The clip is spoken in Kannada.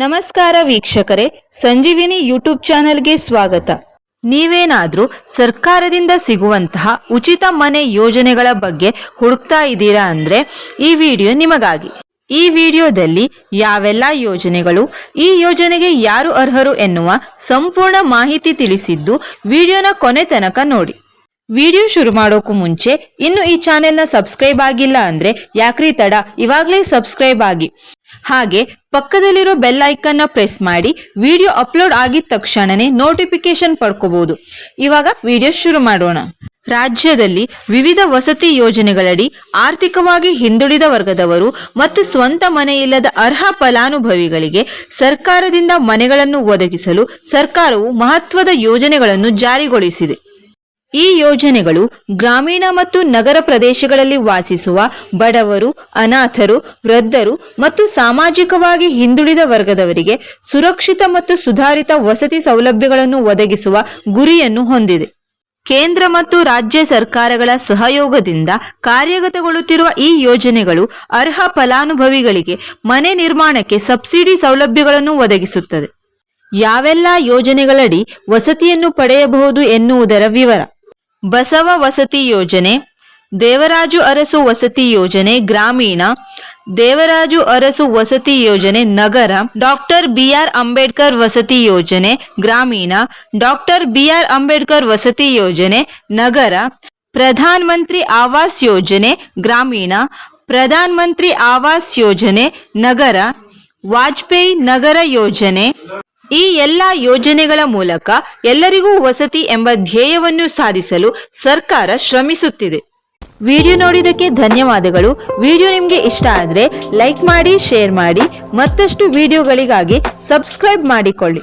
ನಮಸ್ಕಾರ ವೀಕ್ಷಕರೇ, ಸಂಜೀವಿನಿ ಯೂಟ್ಯೂಬ್ ಚಾನೆಲ್ಗೆ ಸ್ವಾಗತ. ನೀವೇನಾದರೂ ಸರ್ಕಾರದಿಂದ ಸಿಗುವಂತಹ ಉಚಿತ ಮನೆ ಯೋಜನೆಗಳ ಬಗ್ಗೆ ಹುಡುಕ್ತಾ ಇದ್ದೀರಾ ಅಂದ್ರೆ ಈ ವಿಡಿಯೋ ನಿಮಗಾಗಿ. ಈ ವಿಡಿಯೋದಲ್ಲಿ ಯಾವೆಲ್ಲ ಯೋಜನೆಗಳು, ಈ ಯೋಜನೆಗೆ ಯಾರು ಅರ್ಹರು ಎನ್ನುವ ಸಂಪೂರ್ಣ ಮಾಹಿತಿ ತಿಳಿಸಿದ್ದು ವಿಡಿಯೋನ ಕೊನೆ ತನಕ ನೋಡಿ. ವಿಡಿಯೋ ಶುರು ಮಾಡೋಕ್ಕೂ ಮುಂಚೆ ಇನ್ನು ಈ ಚಾನೆಲ್ನ ಸಬ್ಸ್ಕ್ರೈಬ್ ಆಗಿಲ್ಲ ಅಂದ್ರೆ ಯಾಕ್ರಿ ತಡ? ಇವಾಗಲೇ ಸಬ್ಸ್ಕ್ರೈಬ್ ಆಗಿ. ಹಾಗೆ ಪಕ್ಕದಲ್ಲಿರೋ ಬೆಲ್ ಐಕನ್ನ ಪ್ರೆಸ್ ಮಾಡಿ ವಿಡಿಯೋ ಅಪ್ಲೋಡ್ ಆಗಿದ ತಕ್ಷಣನೇ ನೋಟಿಫಿಕೇಶನ್ ಪಡ್ಕೋಬಹುದು ಇವಾಗ ವಿಡಿಯೋ ಶುರು ಮಾಡೋಣ. ರಾಜ್ಯದಲ್ಲಿ ವಿವಿಧ ವಸತಿ ಯೋಜನೆಗಳಡಿ ಆರ್ಥಿಕವಾಗಿ ಹಿಂದುಳಿದ ವರ್ಗದವರು ಮತ್ತು ಸ್ವಂತ ಮನೆಯಿಲ್ಲದ ಅರ್ಹ ಫಲಾನುಭವಿಗಳಿಗೆ ಸರ್ಕಾರದಿಂದ ಮನೆಗಳನ್ನು ಒದಗಿಸಲು ಸರ್ಕಾರವು ಮಹತ್ವದ ಯೋಜನೆಗಳನ್ನು ಜಾರಿಗೊಳಿಸಿದೆ. ಈ ಯೋಜನೆಗಳು ಗ್ರಾಮೀಣ ಮತ್ತು ನಗರ ಪ್ರದೇಶಗಳಲ್ಲಿ ವಾಸಿಸುವ ಬಡವರು, ಅನಾಥರು, ವೃದ್ಧರು ಮತ್ತು ಸಾಮಾಜಿಕವಾಗಿ ಹಿಂದುಳಿದ ವರ್ಗದವರಿಗೆ ಸುರಕ್ಷಿತ ಮತ್ತು ಸುಧಾರಿತ ವಸತಿ ಸೌಲಭ್ಯಗಳನ್ನು ಒದಗಿಸುವ ಗುರಿಯನ್ನು ಹೊಂದಿದೆ. ಕೇಂದ್ರ ಮತ್ತು ರಾಜ್ಯ ಸರ್ಕಾರಗಳ ಸಹಯೋಗದಿಂದ ಕಾರ್ಯಗತಗೊಳ್ಳುತ್ತಿರುವ ಈ ಯೋಜನೆಗಳು ಅರ್ಹ ಫಲಾನುಭವಿಗಳಿಗೆ ಮನೆ ನಿರ್ಮಾಣಕ್ಕೆ ಸಬ್ಸಿಡಿ ಸೌಲಭ್ಯಗಳನ್ನು ಒದಗಿಸುತ್ತದೆ. ಯಾವೆಲ್ಲ ಯೋಜನೆಗಳಡಿ ವಸತಿಯನ್ನು ಪಡೆಯಬಹುದು ಎನ್ನುವುದರ ವಿವರ. ಬಸವ ವಸತಿ ಯೋಜನೆ ದೇವರಾಜು ಅರಸು ವಸತಿ ಯೋಜನೆ ಗ್ರಾಮೀಣ ದೇವರಾಜು ಅರಸು ವಸತಿ ಯೋಜನೆ ನಗರ ಡಾಕ್ಟರ್ ಬಿಆರ್ ಅಂಬೇಡ್ಕರ್ ವಸತಿ ಯೋಜನೆ ಗ್ರಾಮೀಣ ಡಾಕ್ಟರ್ ಬಿಆರ್ ಅಂಬೇಡ್ಕರ್ ವಸತಿ ಯೋಜನೆ ನಗರ ಪ್ರಧಾನ್ ಮಂತ್ರಿ ಆವಾಸ್ ಯೋಜನೆ ಗ್ರಾಮೀಣ ಪ್ರಧಾನ್ ಮಂತ್ರಿ ಆವಾಸ್ ಯೋಜನೆ ನಗರ ವಾಜಪೇಯಿ ನಗರ ಯೋಜನೆ ಈ ಎಲ್ಲ ಯೋಜನೆಗಳ ಮೂಲಕ ಎಲ್ಲರಿಗೂ ವಸತಿ ಎಂಬ ಧ್ಯೇಯವನ್ನು ಸಾಧಿಸಲು ಸರ್ಕಾರ ಶ್ರಮಿಸುತ್ತಿದೆ. ವಿಡಿಯೋ ನೋಡಿದಕ್ಕೆ ಧನ್ಯವಾದಗಳು. ವಿಡಿಯೋ ನಿಮಗೆ ಇಷ್ಟ ಆದರೆ ಲೈಕ್ ಮಾಡಿ, ಶೇರ್ ಮಾಡಿ, ಮತ್ತಷ್ಟು ವಿಡಿಯೋಗಳಿಗಾಗಿ ಸಬ್ಸ್ಕ್ರೈಬ್ ಮಾಡಿಕೊಳ್ಳಿ.